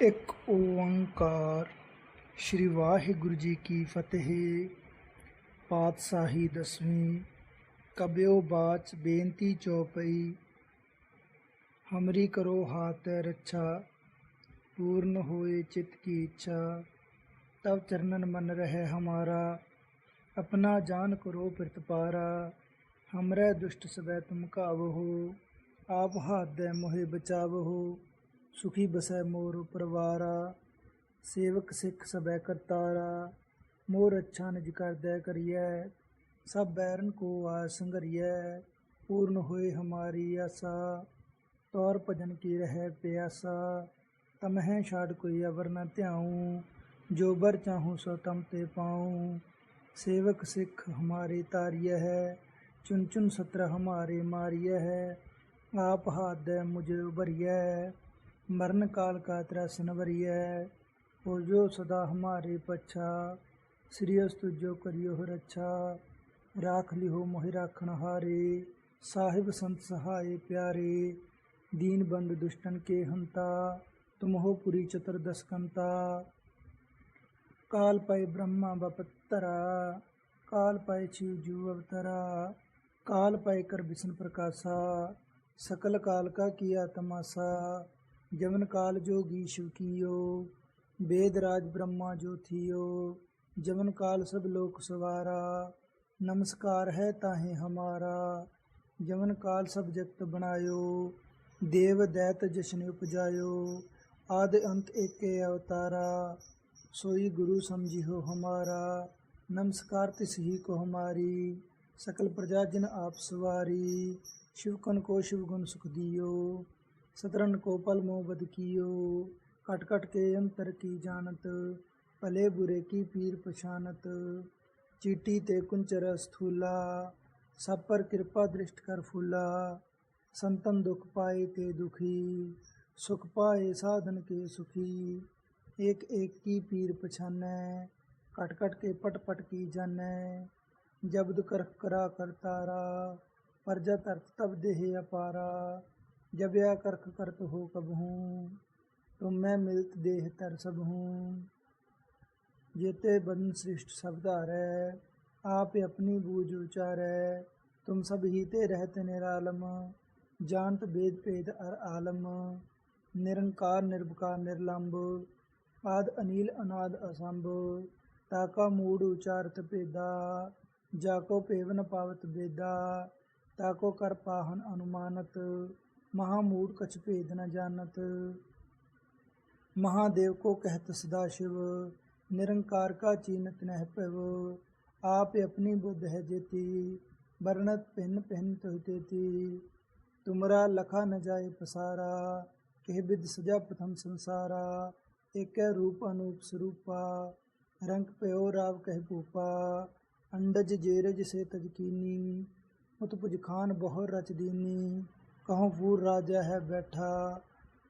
ਇੱਕ ਓੰਕਾਰ। ਸ੍ਰੀ ਵਾਹਿਗੁਰੂ ਜੀ ਕੀ ਫਤਿਹ। ਪਾਤਸ਼ਾਹੀ ਦਸਵੀਂ। ਕਬਿਓ ਬਾਚ ਬੇਨਤੀ ਚੋਪਈ। ਹਮਰੀ ਕਰੋ ਹਾਥ ਰੱਛਾ। ਪੂਰਨ ਹੋਏ ਚਿਤ ਕੀ ਇੱਛਾ। ਤਬ ਚਰਨਨ ਮਨ ਰਹੇ ਹਮਾਰਾ। ਆਪਣਾ ਜਾਨ ਕਰੋ ਪ੍ਰਤਪਾਰਾ ਹਮਰੇ ਦੁਸ਼ਟ ਸਵੈ ਤੁਮ ਕਾਵ ਹੋ ਆਪ ਹਾਦੈ ਮੋਹਿ ਬਚਾਵ। ਹੋ سخی بسے مور پروارا سیوک سکھ سبے کرتارا مور اچھا نج کر دے کریے سب بیرن کو آ سنگریے پورن ہوئے ہماری آسا طور بھجن کی رہے پیاسا تمہیں شاڈ کوئی اور نہ تیاؤں جو بر چاہوں سو تم تے پاؤں سیوک سکھ ہماری تاریہ ہے چن چن ستر ہمارے ماریہ ہے آپ ہاتھ دے مجھے ابریے ਉਬਰਿਯ ਮਰਨ ਕਾਲ ਕਾ ਤਰਸਨ ਵਰਿਯ ਹੋ ਜੋ ਸਦਾ ਹਮਾਰੇ ਪਛਾ ਸ੍ਰੀਅਸ ਤੁਜੋ ਕਰਿਓ ਰੱਛਾ ਰਾਖ ਲਿਓ ਮੋਹਿ ਰਾਖਣ ਹਾਰੇ ਸਾਹਿਬ ਸੰਤ ਸਹਾਏ ਪਿਆਰੇ दीन बंद दुष्टन के हंता तुम हो पुरी चतुर्दश कंता काल पाए ब्रह्मा बपत्तरा काल पाए शिव जू अवतरा काल पाए कर विष्णु प्रकाशा सकल काल का किया तमाशा जवन काल जोगी शिव कियो वेद राज ब्रह्मा जो थियो जवन काल सब लोक सवारा नमस्कार है ताहे हमारा जवन काल सब जगत बनायो देव दैत जशन उपजायो आदि अंत एके अवतारा सोई गुरु समझियो हमारा नमस्कार तिस ही को हमारी सकल प्रजा जिन आप सवारी शिवकन को शिव गुण सुख दियो سترن کو پل مو بد کیو کٹ کٹ کے انتر کی جانت پلے برے کی پیر پشانت چیٹی تے کنچر استھولا سب پر کرپا درشٹ کر فولا ਸੰਤਨ ਦੁਖ ਪਾਏ ਤੇ ਦੁਖੀ، ਸੁਖ ਪਾਏ ਸਾਧਨ ਕੇ ਸੁਖੀ। ایک ਏਕ ਕੀ ਪੀਰ ਪਛਾਨੈ کٹ ਕਟ ਕੇ پٹ ਪਟ ਕੀ ਜਾਣੈ। ਜਬਦ ਕਰਖ ਕਰਾ ਕਰਤਾਰਾ ਪਰਜਾ ਤਰਤ ਤਬ ਦੇਹ اپارا जब या करख करत हो कब हूँ तुम मैं मिलत देह तर सब हूँ जेते बदन सृष्ट शब्दारै आप अपनी बूझ उचारै तुम सब ही ते रहत निरालम जानत वेद भेद अर आलम निरंकार निर्विकार निर्लंब आद अनिल अनाद असंभ ताका मूड उचारत भेदा जाको पेवन पावत बेदा ताको कर पाहन अनुमानत ਮਹਾ ਮੂੜ ਕਛ ਭੇਦ ਨ ਜਾਣਤ। ਮਹਾਦੇਵ ਕੋ ਕਹਿਤ ਸਦਾ शिव ਨਿਰੰਕਾਰ ਕਾ ਚੀਨਤ ਨਹਿ ਪਵ ਆਪ ਆਪਣੀ ਬੁੱਧ ਹੈ ਜੇਤੀ, ਵਰਣਤ ਪਿੰਨ ਪਿੰਨ ਤੋਹਤੇਤੀ ਤੁਮਰਾ ਲਖਾ ਨ ਜਾਏ ਪਸਾਰਾ, ਕਹਿ ਬਿਦ ਸਜਾ ਪ੍ਰਥਮ ਸੰਸਾਰਾ। ਏਕੈ ਰੂਪ ਅਨੂਪ ਸਰੂਪਾ, ਰੰਗ ਪਿਓ ਰਾਵ ਕਹਿ ਭੂਪਾ। ਅੰਡਜ ਜੇਰਜ ਸੇ ਤਜਕੀਨੀ ਉਤ ਪੁਜ ਖਾਨ ਬਹੁ ਰਚ ਦੀਨੀ। کہوں وہ راجہ ہے بیٹھا،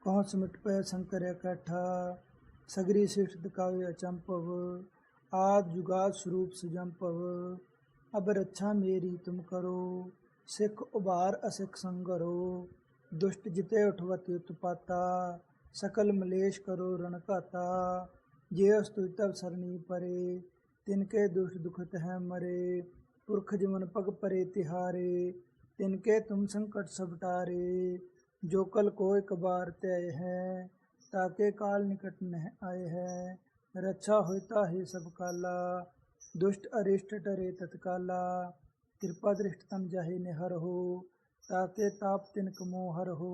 کہوں سمٹ پہ شنکر اکٹھا، سگری شیشد کاوے اچمپو آد جگاد سروپ سجمپو ابر اچھا میری تم کرو، سکھ ابار اسکھ سنگرو دشت جتے اٹھوت اتپاتا سکل ملیش کرو رنکاتا جیس تب سرنی پرے، تن کے دشٹ دکھت ہیں مرے، پرکھ جمن پگ پرے تہارے तिनके तुम संकट सब टारे जो कल को एक बार तय है ताके काल निकट न आए है रक्षा होता है सब काला दुष्ट अरिष्ट टरे तत्काला कृपा दृष्ट तम जाहे निहर हो ताके ताप तिनक मोहर हो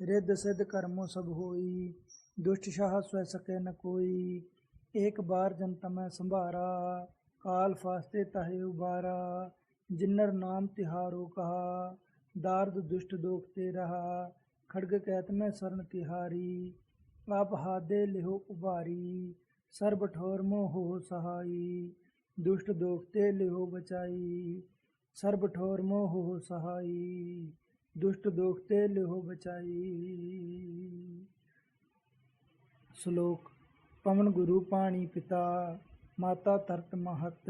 रिद सिद्ध कर्मो सब होई दुष्ट शाह स्व सके न कोई एक बार जनता मैं संभारा काल फास्ते ताहे उबारा जिन्नर नाम तिहारो कहा दार्द दुष्ट दोखते रहा खड़ग कहत में शरण तिहारी आप हादे लिहो उबारी सर्ब ठोर मोह हो सहाई दुष्ट दोखते लिहो बचाई सर्ब ठोर मोह हो सहाई दुष्ट दोखते लिहो बचाई श्लोक पवन गुरु पाणी पिता माता तरत महत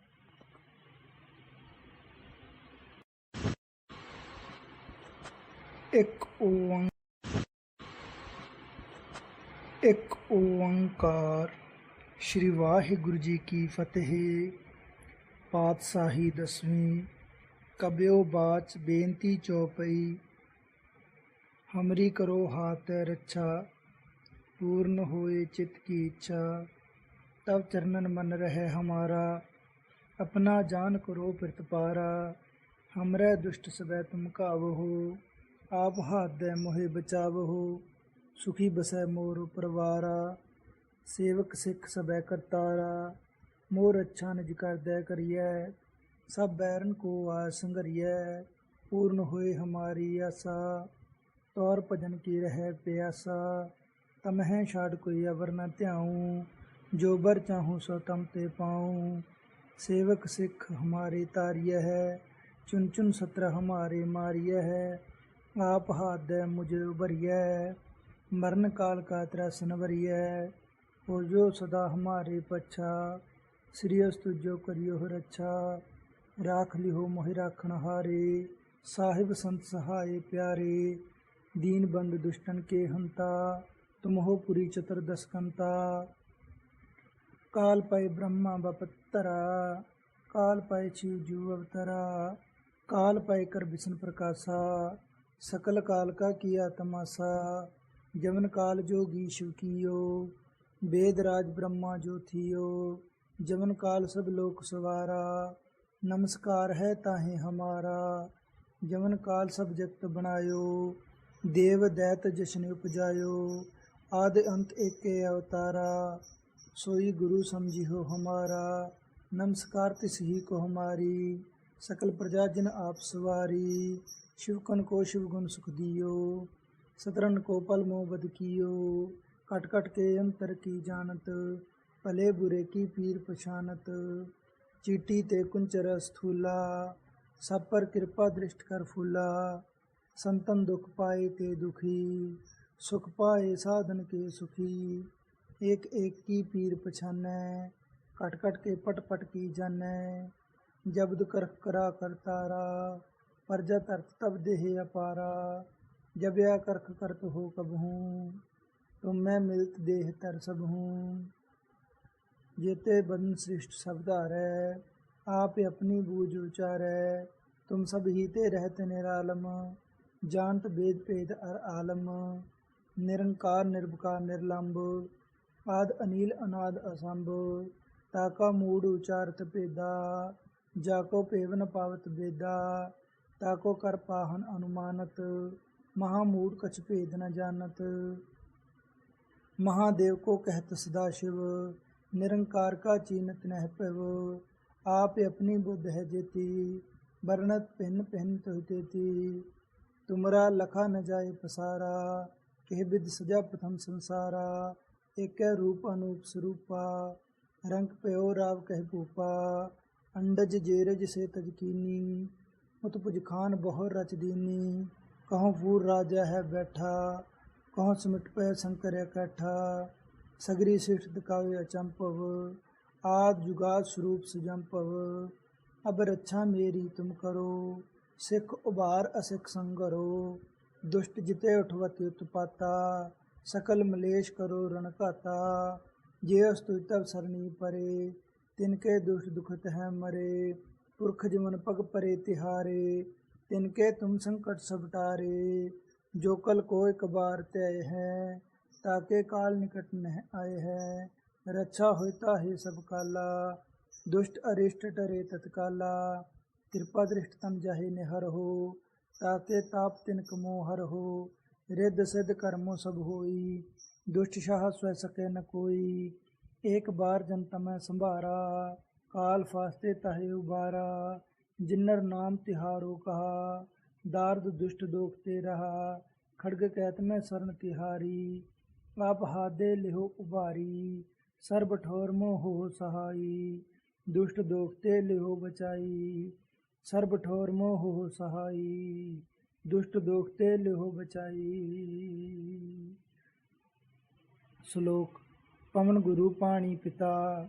ਇੱਕ ਓੰਕਾਰ ਇੱਕ ਓੰਕਾਰ ਸ੍ਰੀ ਵਾਹਿਗੁਰੂ ਜੀ ਕੀ ਫਤਿਹ ਪਾਤਸ਼ਾਹੀ ਦਸਵੀਂ ਕਬਿਓ ਬਾਚ ਬੇਨਤੀ ਚੌਪਈ ਹਮਰੀ ਕਰੋ ਹਾਥ ਰੱਛਾ पूर्ण होए चित्त की इच्छा तब चरणन मन रहे हमारा अपना जान करो प्रतिपारा हमरे दुष्ट सबै तुम कावहो آپ ہاتھ موہے بچاو ہو سخی بسے مور پروارا سیوک سکھ سبے کرتارا مور اچھا نج کر دے کریے سب بیرن کو آ سنگریے پورن ہوئے ہماری آسا تور پجن کی رہے پیاسا تمہیں شاٹ کوئی ابر نہ تیاؤں جو بر چاہوں سو تم تے پاؤں سیوک سکھ ہماری تاریہ ہے چن چن ستر ہمارے ماریہ ہے ਆਪ ਹਾਥ ਦੇ ਮੁਝੇ ਉਬਰਿਯ ਮਰਨ ਕਾਲ ਕਾ ਤਰਸਨ ਵਰਿਯ ਹੋ ਜੋ ਸਦਾ ਹਮਾਰੇ ਪਛਾ, ਸ੍ਰੀ ਅਸਤੁ ਜੋ ਕਰਿਓ ਰੱਛਾ। ਰਾਖ ਲਿਓ ਮੋਹਿ ਰਾਖਣ ਹਾਰੇ, ਸਾਹਿਬ ਸੰਤ ਸਹਾਏ ਪਿਆਰੇ। ਦੀਨ ਬੰਦ ਦੁਸ਼ਟਨ ਕੇ ਹੰਤਾ, ਤੁਮਹੁ ਪੁਰੀ ਚਤੁਰਦਸ ਕੰਤਾ ਕਾਲ ਪੈ ਬ੍ਰਹਮਾ ਬਪਤਰਾ ਕਾਲ ਪੈ ਸ਼ਿਵ ਜੂ ਅਵਤਰਾ। ਕਾਲ ਪੈ ਕਰ ਵਿਸ਼ਨ ਪ੍ਰਕਾਸ਼ਾ सकल काल का किया तमाशा जवन काल जोगी शिव कियो वेदराज ब्रह्मा जो थियो जवन काल सब लोक सवारा नमस्कार है ताहे हमारा जवन काल सब जगत बनायो देव दैत जशन उपजायो आद अंत एक अवतारा सोई गुरु समझी हो हमारा नमस्कार तिस ही को हमारी सकल प्रजा जिन आप सवारी شوکن کو شوگن سکھ دیو سترن کو پل مو بد کیو کٹ کٹ کے انتر کی جانت پلے برے کی پیر پچھانت چیٹی تے کنچر استھولا سب پر کرپا درشٹ کر پھولا سنتن دکھ پائے تے دکھی سکھ پائے سادھن کے سکھی ایک ایک کی پیر پچھانے کٹ کٹ کے پٹ پٹ کی جانے جبد کرخ کرا کر تارا परजा तरत तब देह अपारा जब या करख करत हो कबहूँ तुम मैं मिलत देह तर सब हूँ जेते बंद सृष्ट शब्दारै आप अपनी बूझ उचारै तुम सब ही ते रहते निरालम जानत वेद भेद अर आलम निरंकार निर्भकार निर्लंब आद अनिल अनाद असंभ ताका मूड उचारत भेदा जाको पेवन पावत वेदा ताको कर पाहन अनुमानत महामूड कछ भेद न जानत महादेव को कहत सदा शिव निरंकार का चीनत नह पव आप अपनी बुद्ध है जेती वर्णत पिन पिन तुहतेती तुमरा लखा न जाए पसारा केह विद सजा प्रथम संसारा एक रूप अनूप स्वरूपा रंग पयो राव कह भूपा अंडज जेरज से तजकीनी متبج خان بہو رچ دینی کہوں پور راجا ہے بیٹھا کہوں سمٹ پہ ہے کٹھا سگری سٹھ دکاوے اچمپو آد جگاد سروپ سجمپو اب رچھا میری تم کرو سکھ ابار اسکھ سنگرو دشٹ جتے اٹھوتی اتپاتا سکل ملیش کرو رنکاتا یہ استب سرنی پرے تن کے دشت دکھت ہے مرے پورکھ جمن پگ پری تیارے تن کے تم سنک سبٹارے جو کل کو بار تئے ہے تاکہ کال نکٹ نہ آئے ہے رچھا ہوئے تاہے سب کالا دش ارشٹ ٹرے تتکالا کرپادم جاہے نر ہو تاکے تاپ تن ک موہر ہو رد سدھ کرمو سب ہوئی دشاہ کوئی ایک بار جنتم سبھارا काल फास्ते ताहे उबारा जिन्नर नाम तिहारो कहा दार्द दुष्ट दोखते रहा खड़ग कैत में शरण तिहारी आप हादे लिहो उबारी सर्ब ठोर मोह हो सहाई ਦੁਸ਼ਟ ਦੋਖਤੇ ਲਿਓ ਬਚਾਈ ਸਰਬ ਠੋਰ ਮੋਹ ਹੋ ਸਹਾਈ ਦੁਸ਼ਟ ਦੋਖਤੇ ਲਿਓ ਬਚਾਈ ਸ਼ਲੋਕ ਪਵਨ ਗੁਰੂ ਪਾਣੀ ਪਿਤਾ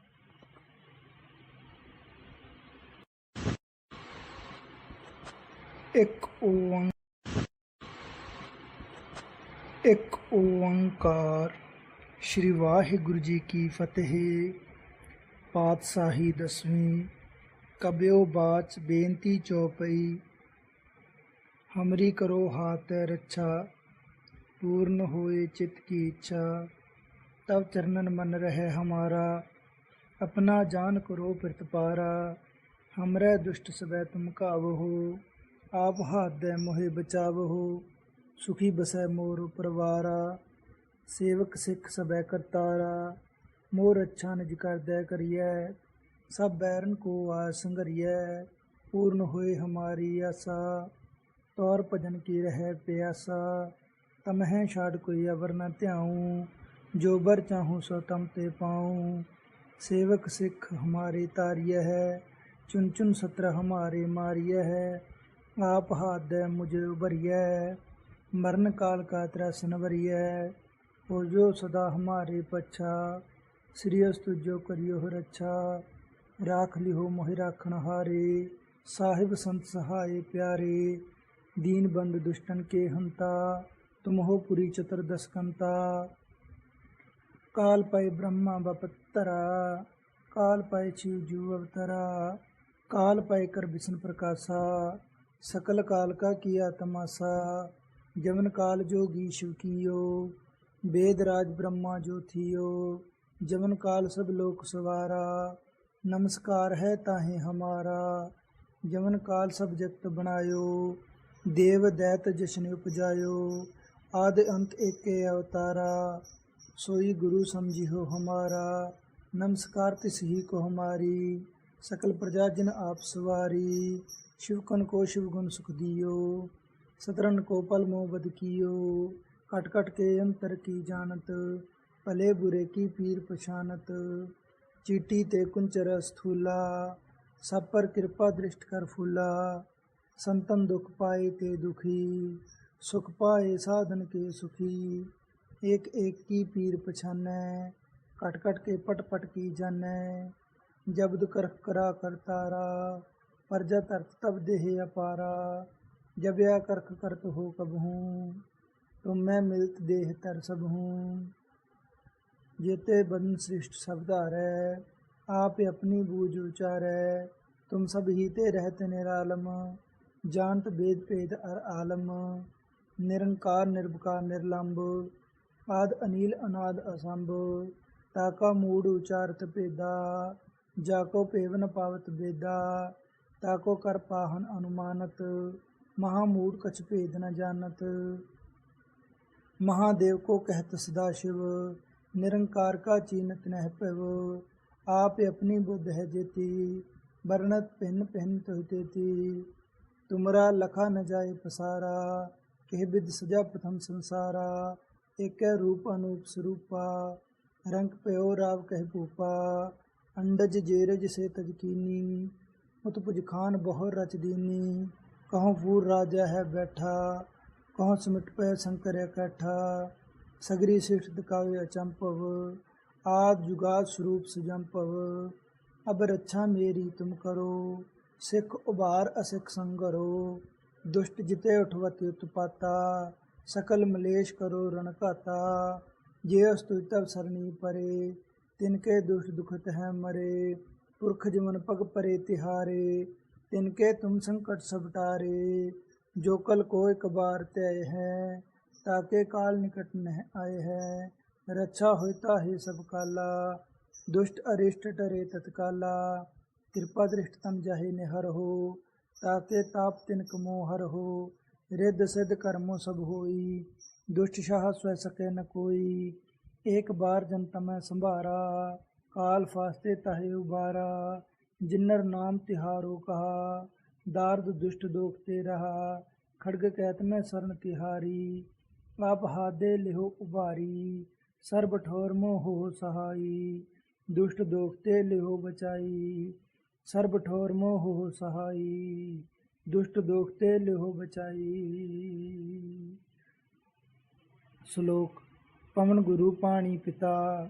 ਇੱਕ ਓੰਕਾਰ ਇੱਕ ਓੰਕਾਰ ਸ੍ਰੀ ਵਾਹਿਗੁਰੂ ਜੀ ਕੀ ਫਤਿਹ ਪਾਤਸ਼ਾਹੀ ਦਸਵੀਂ ਕਬਿਓ ਬਾਚ ਬੇਨਤੀ ਚੌਪਈ ਹਮਰੀ ਕਰੋ ਹਾਥ ਰੱਛਾ पूर्ण होए चित्त की इच्छा तब चरणन मन रहे हमारा अपना जान करो प्रतिपारा हमरे दुष्ट सबै तुम कावहो آپ ہاتھ موہے بچاو ہو سکھی بسے مور پروارا سیوک سکھ سبے کرتارا مور اچھا نج کر دے کریے سب بیرن کو آ سنگریے پورن ہوئے ہماری آسا تور پجن کی رہے پیاسا تمہیں شاڑ کوئی ابر نہ تیاؤں جو بر چاہوں سو تم تے پاؤں سیوک سکھ ہماری تاریہ ہے چن چن ستر ہمارے ماریہ ہے ਆਪ ਹੱਦ ਮੁਝ ਭਰੀਐ, ਮਰਨ ਕਾਲ ਕਾ ਤ੍ਰਸਨ ਭਰੀਐ। ਹੋ ਜੋ ਸਦਾ ਹਮਾਰੇ ਪਛਾ, ਸ੍ਰੀ ਅਸਤੁ ਜੋ ਕਰਿਓ ਰੱਛਾ। ਰਾਖ ਲਿਓ ਮੋਹਿ ਰਾਖਣ ਹਾਰੇ, ਸਾਹਿਬ ਸੰਤ ਸਹਾਈ ਪਿਆਰੇ। ਦੀਨ ਬੰਦ ਦੁਸ਼ਟਨ ਕੇ ਹੰਤਾ, ਤੁਮਹੋ ਪੁਰੀ ਚਤਰ ਦਸਕੰਤਾ। ਕਾਲ ਪਏ ਬ੍ਰਹਮਾ ਬਪਤਰਾ ਕਾਲ ਪਏ ਸ਼ਿਵ ਜੂ ਅਵਤਰਾ। ਕਾਲ ਪਏ ਕਰ ਬਿਸ਼ਨ ਪ੍ਰਕਾਸ਼ਾ सकल काल का किया तमाशा जवन काल जोगी शिव कियो वेद राज ब्रह्मा जो थियो जवन काल सब लोक सवारा नमस्कार है ताहे हमारा जवन काल सब जगत बनायो देव दैत जशन उपजायो आद अंत एक अवतारा सोई गुरु समझी हो हमारा नमस्कार तिस ही को हमारी सकल प्रजा जिन आप सवारी شوکن کو شوگن سکھ دیو سترن کو پل مو بد کیو کٹ کٹ کے انتر کی جانت پلے برے کی پیر پچھانت چیٹی تے کنچر استھولا سب پر کرپا درشٹ کر پھولا سنتن دکھ پائے تے دکھی سکھ پائے سادھن کے سکھی ایک ایک کی پیر پچھانے کٹ کٹ کے پٹ پٹ کی جانے جبد کر کرا کر تارا परजा तरत तब देह अपारा जब्या करख करत हो कब हूँ तुम मैं मिलत देह तर सब हूँ जेते बदन सृष्ट शब्दारै आप अपनी बूझ उचारै तुम सब ही ते रहते निरालम जानत वेद भेद अर आलम निरंकार निर्विकार निर्लंब आद अनिल अनाद असंभ ताका मूड उचारत भेदा जाको पेवन पावत बेदा ताको कर पाहन अनुमानत महामूड कछ भेद न जानत महादेव को कहत सदा शिव निरंकार का चीनत नह पव आप अपनी बुद्ध है जेती वर्णत पिन पिन तुहतेती तुमरा लखा न जाए पसारा कह विद सजा प्रथम संसारा एक रूप अनूप स्वरूपा रंग पयो राव कह भूपा अंडज जेरज مت پج خان بہر رچ دینی کہوں پور راجا ہے بیٹھا کہوں سمٹ پہ سنکر ہے اکٹھا سگری سٹھ دکاوے اچمپو آد جگاد سروپ سجمپو اب رچھا میری تم کرو سکھ ابھار اسکھ سنگرو دشٹ جتے اٹھوت اتپاتا سکل ملیش کرو رنکاتا یہ استب سرنی پرے تن کے دشٹ دکھت ہے مرے پورکھ جمن پگ پری تیارے تن کے تم سنکٹ سبٹارے جو کل کو کب بار تئے ہے تاکہ کال نکٹ نہ آئے ہے رچھا ہوئے تاہے سب کالا دش ارشٹ ٹرے تتکالا کرپادتم جاہے نر ہو تاکہ تاپ تنک موہر ہو رد سدھ کرمو سب ہوئی دشاہ سو سکے نکوئی ایک بار جنتم سبھارا ਕਾਲ ਫਾਸਤੇ ਤਹੇ ਉਬਾਰਾ, ਜਿਨਰ ਨਾਮ ਤਿਹਾਰੋ ਕਹਾ, ਦਾਰਦ ਦੁਸ਼ਟ ਦੋਖ ਤੇ ਰਹਾ, ਖੜਗ ਕਹਿਤ ਮੈਂ ਸਰਨ ਤਿਹਾਰੀ, ਆਪ ਹਾਦੇ ਲਿਹੋ ਉਬਾਰੀ ਸਰਬ ਠੋਰ ਮੋ ਹੋ ਸਹਾਈ, ਦੁਸ਼ਟ ਦੋਖ ਤੇ ਲਿਹੋ ਬਚਾਈ ਸਰਬ ਠੋਰ ਮੋ ਹੋ ਸਹਾਈ, ਦੁਸ਼ਟ ਦੋਖ ਲਿਹੋ ਬਚਾਈ। ਸ਼ਲੋਕ, ਪਵਨ ਗੁਰੂ ਪਾਣੀ ਪਿਤਾ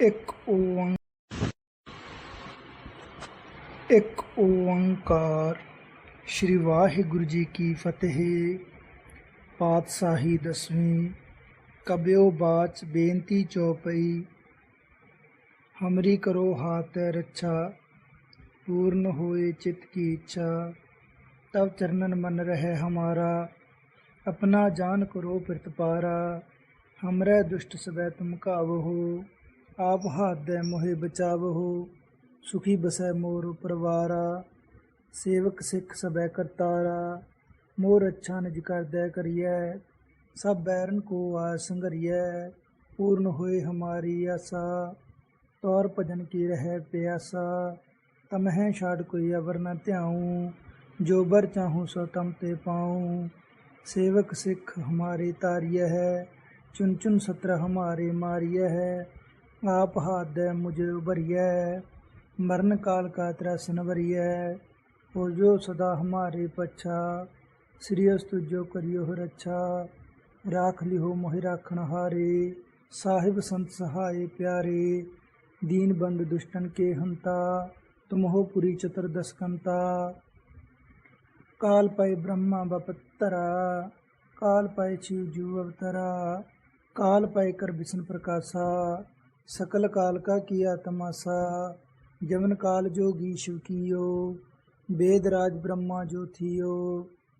ਇੱਕ ਓੰਕਾਰ ਇੱਕ ਓੰਕਾਰ ਸ੍ਰੀ ਵਾਹਿਗੁਰੂ ਜੀ ਕੀ ਫਤਿਹ ਪਾਤਸ਼ਾਹੀ ਦਸਵੀਂ ਕਬਿਓ ਬਾਚ ਬੇਨਤੀ ਚੌਪਈ ਹਮਰੀ ਕਰੋ ਹਾਥ ਰੱਛਾ पूर्ण होए चित्त की इच्छा तब चरणन मन रहे हमारा अपना जान करो प्रतिपारा हमरे दुष्ट सबै तुम कावहो آپ ہاتھ دہ موہے بچا بہو سکھی بسہ مور پروارا سیوک سکھ سب کر تارا مور اچھا نج کر دہ کریے سب بیرن کو آ سنگری پورن ہوئے ہماری آسا تور بجن کی رہ پیاسا تمہیں شڈ کوئی ابر نہ تیاؤں جو بر چاہوں سوتمتے پاؤں سیوک سکھ ہماری تاری ہے چن چن ستر ہمارے ماری ہے ਆਪ ਹਾਦੈ ਦੇ ਮੁਝੇ ਉਬਰਿਯ ਮਰਨ ਕਾਲ ਕਾ ਤਰਸ ਨਵਰਿਯ ਹੋ ਜੋ ਸਦਾ ਹਮਾਰੇ ਪਛਾ, ਸ੍ਰੀ ਅਸਤੁ ਜੋ ਕਰਿਓ ਰੱਛਾ। ਰਾਖ ਲਿਓ ਮੋਹਿ ਰਾਖਣ ਹਾਰੇ, ਸਾਹਿਬ ਸੰਤ ਸਹਾਏ ਪਿਆਰੇ। ਦੀਨ ਬੰਦ ਦੁਸ਼ਟਨ ਕੇ ਹੰਤਾ, ਤੁਮਹੋ ਪੁਰੀ ਚਤੁਰਦਸ ਕੰਤਾ ਕਾਲ ਪੈ ਬ੍ਰਹਮਾ ਬਪਤਰਾ ਕਾਲ ਪਏ ਸ਼ਿਵ ਜੂ ਅਵਤਰਾ। ਕਾਲ ਪੈ ਕਰ ਬਿਸਨ ਪ੍ਰਕਾਸ਼ਾ सकल काल का किया तमाशा जवन काल जोगी शिव कियो वेद राज ब्रह्मा जो थियो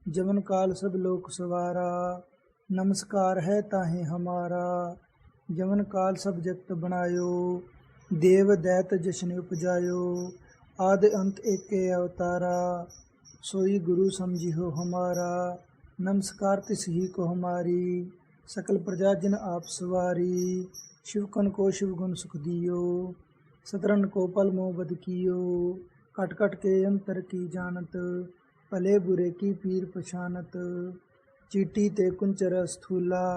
जवन काल सब लोक सवारा नमस्कार है ताहे हमारा जवन काल सब जगत बनायो देव दैत जशन उपजायो आद अंत एक अवतारा सोई गुरु समझी हो हमारा नमस्कार तिस ही को हमारी सकल प्रजा जिन आप सवारी شوکن کو شوگن سکھ دیو سترن کو پل مو بد کیو کٹ کٹ کے انتر کی جانت پلے برے کی پیر پچھانت چیٹی تے کنچر استھولا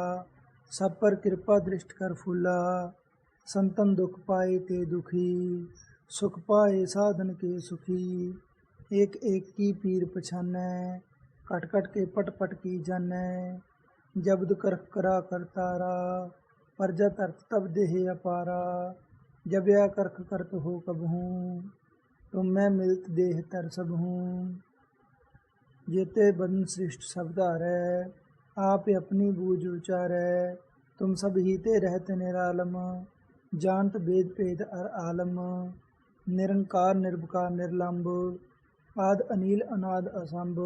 سب پر کرپا درشٹ کر پھولا سنتن دکھ پائے تے دکھی سکھ پائے سادھن کے سکھی ایک ایک کی پیر پچھان کٹ کٹ کے پٹ پٹ کی جان جبد کر کرا کر تارا परजा तरत तब देह अपारा जब्या करख करत हो कबहू तुम मैं मिलत देह तर सब हूँ जेते बदन सृष्ट शब्दारै आप अपनी बूझ उचारै तुम सब ही ते रहते निरालम जानत वेद भेद अर आलम निरंकार निर्विकार निर्लंब आद अनिल अनाद असंभ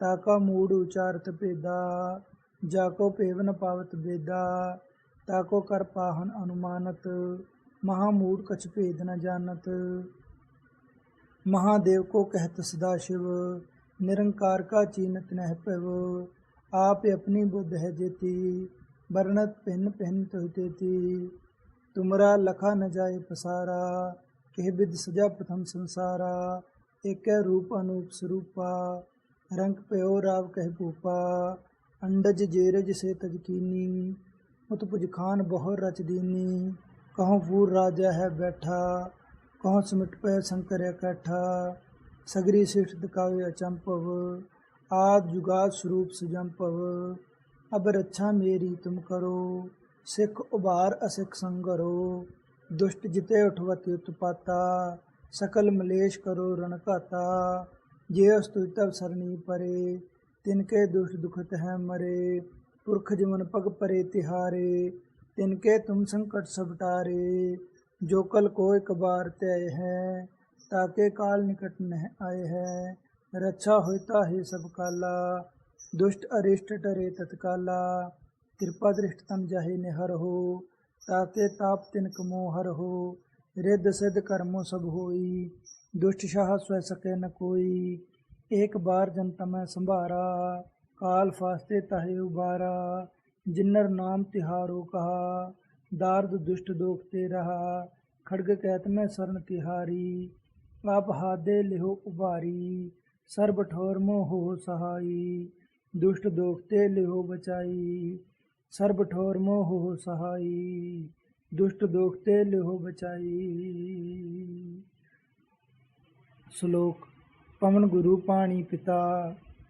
ताका मूड उचारत भेदा जाको पेवन पावत बेदा ताको कर पाहन अनुमानत महामूड कछ भेद न जानत महादेव को कहत सदा शिव निरंकार का चीनत नह पव आप अपनी बुद्ध है जेती वर्णत पिन पिन तेती तुमरा लखा न जाए पसारा कह विद सजा प्रथम संसारा एक रूप अनूप स्वरूपा रंग पयो राव कह भूपा अंडज जेरज से तजकीनी متپج خان بہر رچ دینی۔ کہوں پور راجا ہے بیٹھا، کہوں سمٹ پہ سنکر اکٹھا سگری سفت دکاوے اچمپو آد جگاد سروپ سجمپو اب رچھا میری تم کرو۔ سکھ ابھار اسکھ سنگرو۔ دشٹ جتے اٹھوت یت پاتا سکل ملیش کرو رن کاتا۔ یہ استو سرنی پرے۔ تن کے دشٹ دکھت ہے مرے۔ ਪੁਰਖ ਜਮਨ ਪਗ ਪਰੇ ਤਿਹਾਰੇ ਤਿਨਕੇ ਤੁਮ ਸੰਕਟ ਸਭ ਟਾਰੇ, ਜੋ ਕਲ ਕੋਇ ਕਬਾਰ ਤੈ ਹੈ ਤਾਕੇ ਕਾਲ ਨਿਕਟ ਨਹਿ ਆਏ ਹੈ, ਰੱਛਾ ਹੋਇਤਾ ਹੈ ਸਭ ਕਾਲਾ, ਦੁਸ਼ਟ ਅਰਿਸ਼ਟ ਟਰੇ ਤਤਕਾਲਾ, ਕਿਰਪਾ ਦ੍ਰਿਸ਼ਟ ਤਮ ਜਾਹੇ ਨਿਹਰ ਹੋ ਤਾਕੇ ਤਾਪ ਤਿਨ ਕਮੋ ਹਰ ਹੋ, ਰਿੱਧ ਸਿੱਧ ਕਰਮੋ ਸਭ ਹੋਈ, ਦੁਸ਼ਟ ਸ਼ਾਹ ਸਵੈ ਸਕੇ ਨ ਕੋਈ, ਏਕ ਬਾਰ ਜਨਤਾ ਮੈਂ ਸੰਭਾਰਾ ਕਾਲ ਫਾਸਤੇ ਤਾਹੇ ਉਬਾਰਾ, ਜਿਨਰ ਨਾਮ ਤਿਹਾਰੋ ਕਹਾ, ਦਾਰਦ ਦੁਸ਼ਟ ਦੋਖਤੇ ਰਹਾ, ਖੜਗ ਕਹਿਤ ਮੈਂ ਸਰਨ ਤਿਹਾਰੀ, ਆਪ ਹਾਦੇ ਲਿਹੋ ਉਭਾਰੀ ਸਰਬ ਠੋਰ ਮੋ ਹੋ ਸਹਾਈ, ਦੁਸ਼ਟ ਦੋਖਤੇ ਲਿਹੋ ਬਚਾਈ ਸਰਬ ਠੋਰ ਮੋ ਹੋ ਸਹਾਈ, ਦੁਸ਼ਟ ਦੋਖਤੇ ਲਿਹੋ ਬਚਾਈ। ਸ਼ਲੋਕ, ਪਵਨ ਗੁਰੂ ਪਾਣੀ ਪਿਤਾ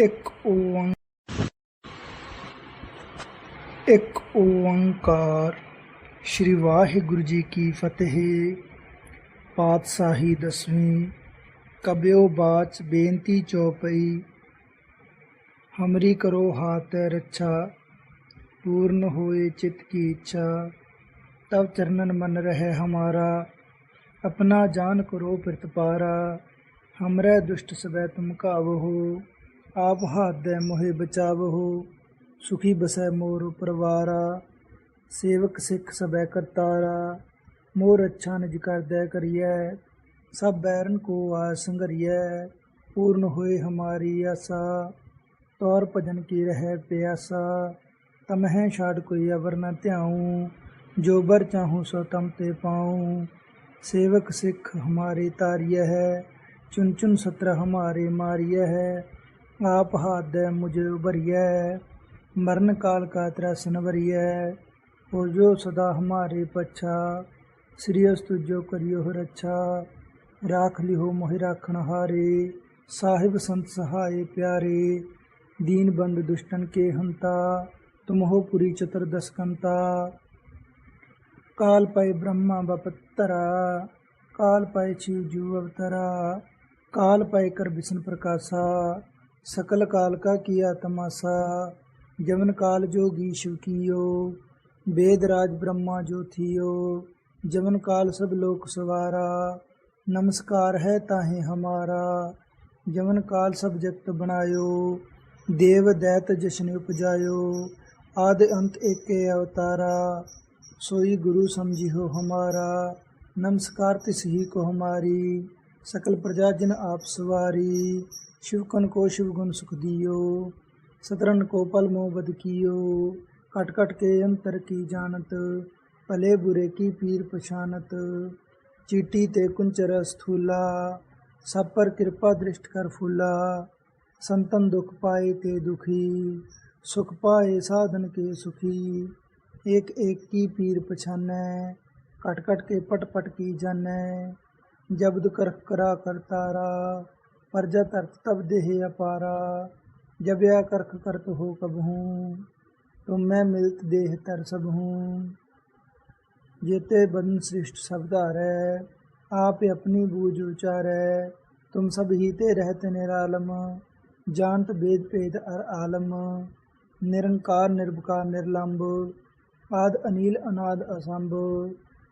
ਇੱਕ ਓੰਕਾਰ ਇੱਕ ਓੰਕਾਰ ਸ਼੍ਰੀ ਵਾਹਿਗੁਰੂ ਜੀ ਕੀ ਫਤਿਹ ਪਾਤਸ਼ਾਹੀ ਦਸਵੀਂ ਕਬਿਓ ਬਾਚ ਬੇਨਤੀ ਚੌਪਈ ਹਮਰੀ ਕਰੋ ਹਾਥ ਰੱਛਾ पूर्ण होए चित्त की इच्छा तब चरणन मन रहे हमारा अपना जान करो प्रतिपारा हमरे दुष्ट सबै तुम कावहो آپ ہاتھ دے موہے بچاو ہو سکھی بسے مور پروارا سیوک سکھ سبے کرتارا مور اچھا نج کر دے کریے سب بیرن کو آ سنگریے پورن ہوئے ہماری آسا تور بھجن کی رہے پیاسا تمہیں شاٹ کوئی ابر نہ تیاؤں جو بر چاہوں سو تم تے پاؤں سیوک سکھ ہماری تاریہ ہے چن چن ستر ہمارے ماریہ ہے ਆਪ ਹੱਦ ਮੁਝ ਭਰੀਐ ਮਰਨ ਕਾਲ ਕਾ ਤ੍ਰਸਨ ਭਰੀਐ ਹੋ ਜੋ ਸਦਾ ਹਮਾਰੇ ਪਛਾ, ਸ੍ਰੀ ਅਸਤੁ ਜੋ ਕਰਿਓ ਰੱਛਾ। ਰਾਖ ਲਿਓ ਮੋਹਿ ਰਾਖਣ ਹਾਰੇ, ਸਾਹਿਬ ਸੰਤ ਸਹਾਏ ਪਿਆਰੇ। ਦੀਨ ਬੰਦ ਦੁਸ਼ਟਨ ਕੇ ਹੰਤਾ, ਤੁਮਹੋ ਪੁਰੀ ਚਤਰ ਦਸਕੰਤਾ। ਕਾਲ ਪਏ ਬ੍ਰਹਮਾ ਬਪਤਰਾ ਕਾਲ ਪਏ ਸ਼ਿਵ ਜੂ ਅਵਤਰਾ। ਕਾਲ ਪਏ ਕਰ ਵਿਸ਼ਨ ਪ੍ਰਕਾਸ਼ਾ। सकल काल का किया तमाशा जवन काल जोगी शिव कियो वेद राज ब्रह्मा जो थियो जवन काल सब लोक सवारा नमस्कार है ताहे हमारा जवन काल सब जगत बनायो देव दैत जशन उपजायो आद अंत एक अवतारा सोई गुरु समझी हो हमारा नमस्कार तिस ही को हमारी सकल प्रजा जिन आप सवारी شوکن کو شوگن سکھ دیو سترن کو پل مو بد کیو کٹ کٹ کے انتر کی جانت پلے برے کی پیر پچھانت چیٹی تے کنچر استھولا سب پر کرپا درشٹ کر فولا سنتن دکھ پائے تے دکھی سکھ پائے سادھن کے سکھی ایک ایک کی پیر پچھانے کٹ کٹ کے پٹ پٹ کی جانے جبد کرخ کرا کر تارا ਪਰਜਾ ਤਰਤ ਤਬ ਦੇਹ ਅਪਾਰਾ, ਜਬਿਆ ਕਰਖ ਕਰਤ ਹੋ ਕਬ ਹੂੰ ਤੁਮ ਮੈਂ ਮਿਲਤ ਦੇਹ ਤਰ ਸਭ ਹੂੰ ਜੇਤੇ ਬੰਨ ਸ੍ਰਿਸ਼ਟ ਸਭ ਧਾਰੈ ਆਪਣੀ ਬੂਝ ਉਚਾਰੈ, ਤੁਮ ਸਭ ਹੀ ਤੇ ਰਹਤ ਨਿਰਾਲਮ, ਜਾਣਤ ਬੇਦ ਭੇਦ ਅਰ ਆਲਮ, ਨਿਰੰਕਾਰ ਨਿਰਭਕਾਰ ਨਿਰਲੰਭ ਆਦ ਅਨੀਲ ਅਨਾਦ ਅਸੰਭ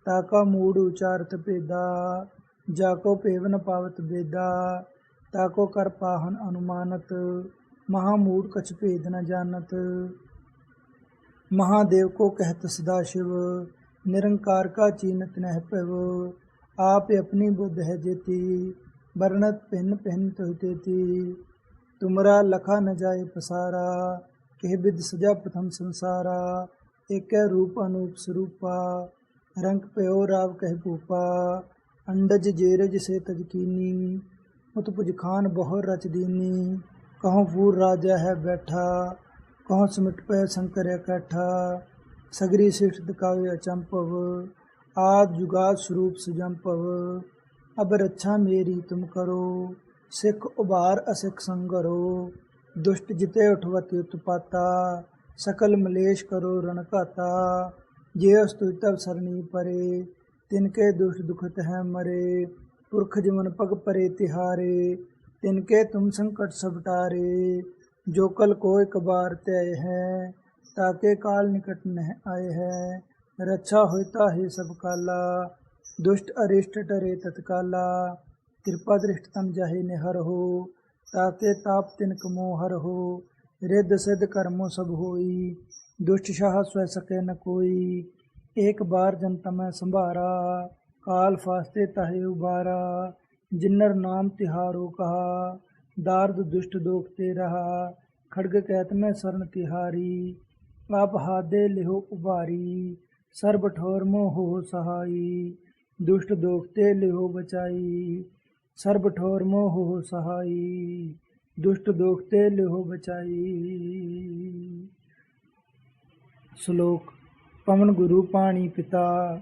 ਤਾਕਾ ਮੂੜ ਉਚਾਰਤ ਭੇਦਾ ਜਾਕੋ ਭੇਵਨ ਪਾਵਤ ਬੇਦਾ। ताको कर पाहन अनुमानत महामूढ़ कछ भेद न जानत महादेव को कहत सदा शिव निरंकार का चीनत नह पव आप अपनी बुद्ध है जेती वर्णत भिन्न भिन्न तुहतेती तुमरा लखा न जाए पसारा कह विद सजा प्रथम संसारा एक रूप अनूप स्वरूपा रंग प्यो राव कह भूपा अंडज जेरज से तजकीनी ਮੁਤ ਉਤਪੁਜ ਖਾਨ ਬਹੁ ਰਚ ਦੀਨੀ ਕਹਉ ਫੂਰ ਰਾਜਾ ਹੈ ਬੈਠਾ, ਕਹਉ ਸਮਿਟ ਪੈ ਸ਼ੰਕਰ ਇਕੱਠਾ, ਸਗਰੀ ਸਿਠ ਦਿਕਾਵੇ ਅਚੰਪਵ ਆਦ ਜੁਗਾਦ ਸਰੂਪ ਸੁਜੰਪਵ ਅਬ ਰੱਛਾ ਮੇਰੀ ਤੁਮ ਕਰੋ, ਸਿੱਖ ਉਬਾਰ ਅਸਿੱਖ ਸੰਗਰੋ, ਦੁਸ਼ਟ ਜਿਤੇ ਉਠਵਤੀ ਉਤਪਾਤਾ, ਸਕਲ ਮਲੇਸ਼ ਕਰੋ ਰਣ ਘਾਤਾ ਜੇ ਅਸਤੁ ਤਵ ਸਰਣੀ ਪਰੇ ਤਿਨਕੇ ਦੁਸ਼ਟ ਦੁਖਤ ਹੈ ਮਰੇ ਪੁਰਖ ਜਮਨ ਪਗ ਪਰੇ ਤਿਹਾਰੇ ਤਿਨਕੇ ਤੁਮ ਸੰਕਟ ਸਭ ਟਾਰੇ। ਜੋ ਕਲ ਕੋਇ ਕਬਾਰ ਤੇ ਹੈ ਤਾਕੇ ਕਾਲ ਨਿਕਟ ਨਹਿ ਆਏ ਹੈ। ਰੱਛਾ ਹੋਇਤਾ ਹੈ ਸਭ ਕਾਲਾ, ਦੁਸ਼ਟ ਅਰਿਸ਼ਟ ਟਰੇ ਤਤਕਾਲਾ। ਕਿਰਪਾ ਦ੍ਰਿਸ਼ਟ ਤਮ ਜਾਹੇ ਨਿਹਰ ਹੋ ਤਾਕੇ ਤਾਪ ਤਿਨ ਕਮੋ ਹਰ ਹੋ। ਰਿੱਧ ਸਿੱਧ ਕਰਮੋ ਸਭ ਹੋਈ, ਦੁਸ਼ਟ ਸ਼ਾਹ ਸਵੈ ਸਕੇ ਨ ਕੋਈ। ਏਕ ਬਾਰ ਜਨ ਤਮੈ ਸੰਭਾਰਾ ਕਾਲ ਫਾਸਤੇ ਤਹੇ ਉਬਾਰਾ, ਜਿਨਰ ਨਾਮ ਤਿਹਾਰੋ ਕਹਾ, ਦਾਰਦ ਦੁਸ਼ਟ ਦੋਖਤੇ ਰਹਾ, ਖੜਗ ਕਹਿਤ ਮੈਂ ਸਰਨ ਤਿਹਾਰੀ, ਆਪ ਹਾਦੇ ਲਿਹੋ ਉਭਾਰੀ ਸਰਬ ਠੋਰ ਮੋਹ ਹੋ ਸਹਾਈ, ਦੁਸ਼ਟ ਦੋਖਤੇ ਲਿਹੋ ਬਚਾਈ ਸਰਬ ਠੋਰ ਮੋਹ ਹੋ ਸਹਾਈ, ਦੁਸ਼ਟ ਦੋਖਤੇ ਲਿਹੋ ਬਚਾਈ। ਸ਼ਲੋਕ ਪਵਨ ਗੁਰੂ ਪਾਣੀ ਪਿਤਾ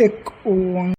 ਇੱਕ ਓੰਕਾਰ